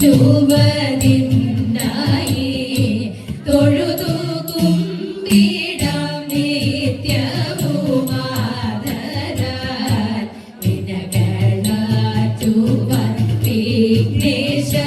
ചുവതിന്നായി തൊഴുതു കുമ്പിടാം നിത്യവുമാതരാൽ വിനകളാറ്റുവാൻ വിഘ്നേശമൗലിയിൽ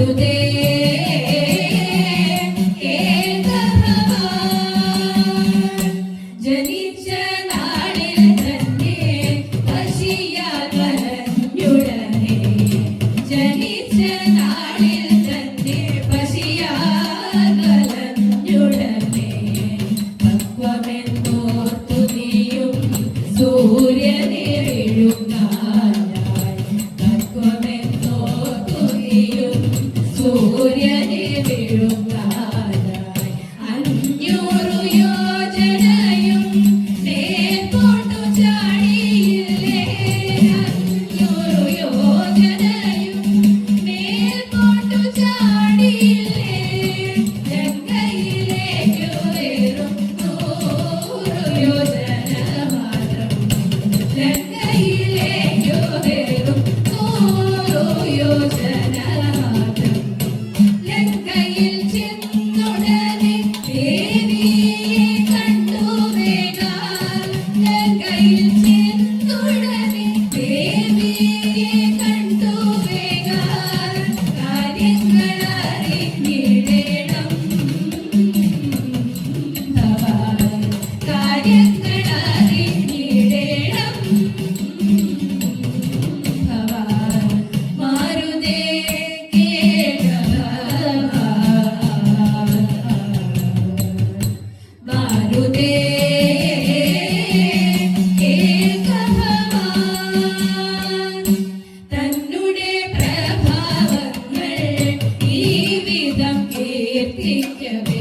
മാരുതേ Thank you.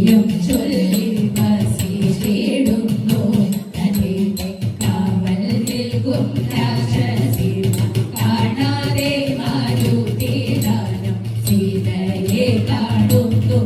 ചൊല്ലിയും ചൊല്ലി Pusey ചേടുന്നു തന്റെ കാവൽ നിൽക്കും രാക്ഷസി കാണാതെ മാരുതി ദാനം സീതയെ കാണുന്നു.